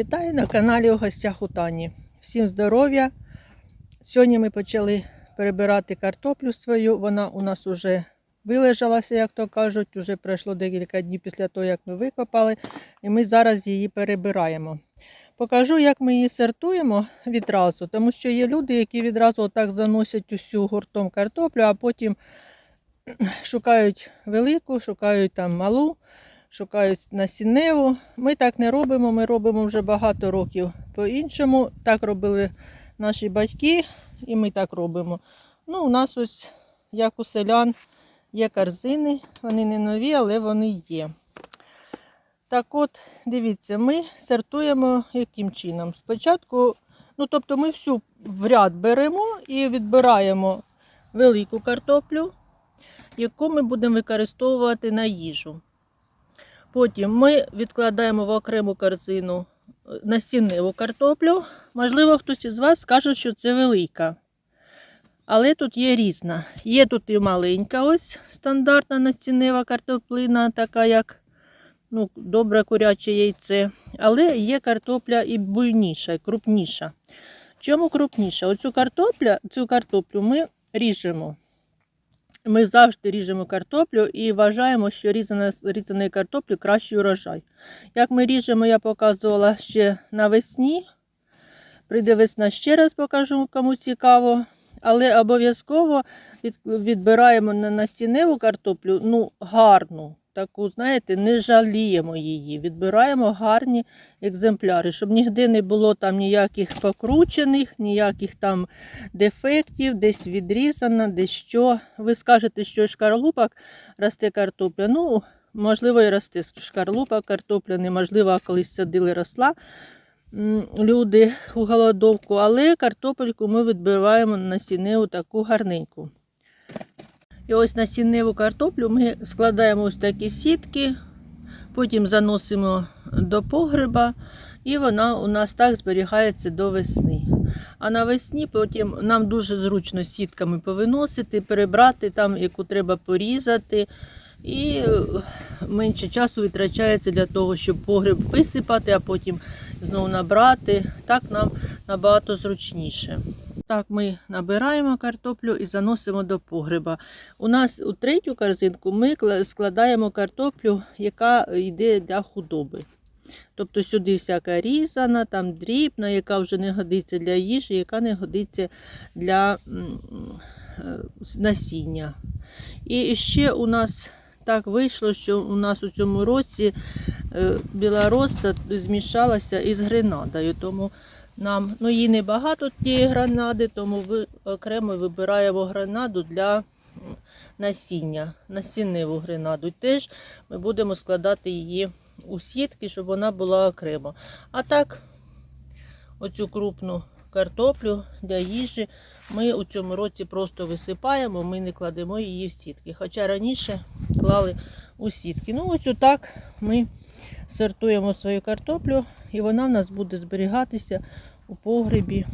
Вітаю на каналі у гостях у Тані. Всім здоров'я. Сьогодні ми почали перебирати картоплю свою. Вона у нас вже вилежалася, як то кажуть. Уже пройшло декілька днів після того, як ми викопали. І ми зараз її перебираємо. Покажу, як ми її сортуємо відразу, тому що є люди, які відразу отак заносять усю гуртом картоплю, а потім шукають велику, шукають там малу шукають насінневу. Ми так не робимо, ми робимо вже багато років по-іншому. Так робили наші батьки, і ми так робимо. Ну, у нас ось, як у селян, є корзини, вони не нові, але вони є. Так от, дивіться, ми сортуємо яким чином. Спочатку, ну тобто ми всю в ряд беремо і відбираємо велику картоплю, яку ми будемо використовувати на їжу. Потім ми відкладаємо в окрему корзину е, насінневу картоплю. Можливо, хтось із вас скаже, що це велика. Але тут є різна. Є тут і маленька, ось стандартна насіннева картоплина, така як ну, добре куряче яйце. Але є картопля і буйніша, і крупніша. Чому крупніша? Оцю картопля, цю картоплю ми ріжемо. Ми завжди ріжемо картоплю і вважаємо, що різаний картоплі кращий урожай. Як ми ріжемо, я показувала ще навесні. Прийде весна ще раз покажу, кому цікаво. Але обов'язково відбираємо на стіневу картоплю ну, гарну, таку, знаєте, не жаліємо її. Відбираємо гарні екземпляри, щоб ніде не було там ніяких покручених, ніяких там дефектів, десь відрізана, десь що. Ви скажете, що шкарлупок росте картопля. Ну, можливо, і росте шкарлупа картопля, неможливо, колись садили росла люди у голодовку, але картопельку ми відбиваємо на насінневу таку гарненьку. І ось насінневу картоплю ми складаємо ось такі сітки, потім заносимо до погреба, і вона у нас так зберігається до весни. А навесні потім нам дуже зручно сітками повиносити, перебрати там, яку треба порізати. І е, менше часу витрачається для того, щоб погреб висипати, а потім знову набрати. Так нам набагато зручніше. Так, ми набираємо картоплю і заносимо до погреба. У нас у третю корзинку ми складаємо картоплю, яка йде для худоби. Тобто сюди всяка різана, там дрібна, яка вже не годиться для їжі, яка не годиться для е, насіння. І ще у нас так вийшло, що у нас у цьому році е, білороса змішалася із гренадою. Тому нам ну, її небагато тієї гранади, тому ви окремо вибираємо гранаду для насіння, насінневу гранаду. Теж ми будемо складати її у сітки, щоб вона була окремо. А так, оцю крупну картоплю для їжі ми у цьому році просто висипаємо, ми не кладемо її в сітки. Хоча раніше клали у сітки. Ну, ось отак ми сортуємо свою картоплю, і вона в нас буде зберігатися у погребі